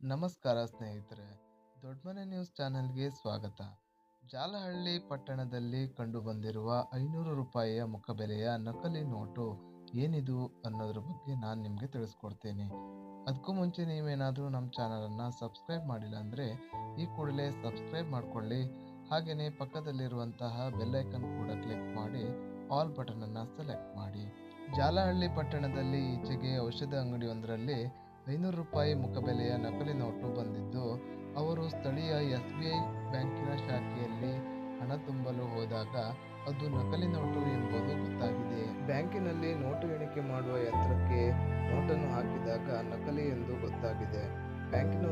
ನಮಸ್ಕಾರ ಸ್ನೇಹಿತರೆ ದೊಡ್ಡಮನೆ ನ್ಯೂಸ್ ಚಾನೆಲ್ಗೆ ಸ್ವಾಗತ. ಜಾಲಹಳ್ಳಿ ಪಟ್ಟಣದಲ್ಲಿ ಕಂಡುಬಂದಿರುವ ಐನೂರು ರೂಪಾಯಿಯ ಮುಖಬೆಲೆಯ ನಕಲಿ ನೋಟು ಏನಿದು ಅನ್ನೋದ್ರ ಬಗ್ಗೆ ನಾನು ನಿಮಗೆ ತಿಳಿಸ್ಕೊಡ್ತೇನೆ. ಅದಕ್ಕೂ ಮುಂಚೆ ನೀವೇನಾದರೂ ನಮ್ಮ ಚಾನಲನ್ನು ಸಬ್ಸ್ಕ್ರೈಬ್ ಮಾಡಿಲ್ಲ ಅಂದರೆ ಈ ಕೂಡಲೇ ಸಬ್ಸ್ಕ್ರೈಬ್ ಮಾಡಿಕೊಳ್ಳಿ. ಹಾಗೆಯೇ ಪಕ್ಕದಲ್ಲಿರುವಂತಹ ಬೆಲ್ಲೈಕನ್ ಕೂಡ ಕ್ಲಿಕ್ ಮಾಡಿ ಆಲ್ ಬಟನನ್ನು ಸೆಲೆಕ್ಟ್ ಮಾಡಿ. ಜಾಲಹಳ್ಳಿ ಪಟ್ಟಣದಲ್ಲಿ ಈಚೆಗೆ ಔಷಧ ಅಂಗಡಿಯೊಂದರಲ್ಲಿ ಐನೂರು ರೂಪಾಯಿ ಮುಖಬೆಲೆಯ ನಕಲಿ ನೋಟು ಬಂದಿದ್ದು, ಅವರು ಸ್ಥಳೀಯ ಎಸ್ ಬಿ ಐ ಬ್ಯಾಂಕಿನ ಶಾಖೆಯಲ್ಲಿ ಹಣ ತುಂಬಲು ಹೋದಾಗ ಅದು ನಕಲಿ ನೋಟು ಎಂಬುದು ಗೊತ್ತಾಗಿದೆ. ಬ್ಯಾಂಕಿನಲ್ಲಿ ನೋಟು ಎಣಿಕೆ ಮಾಡುವ ಯಂತ್ರಕ್ಕೆ ನೋಟನ್ನು ಹಾಕಿದಾಗ ನಕಲಿ ಎಂದು ಗೊತ್ತಾಗಿದೆ. ಬ್ಯಾಂಕಿನ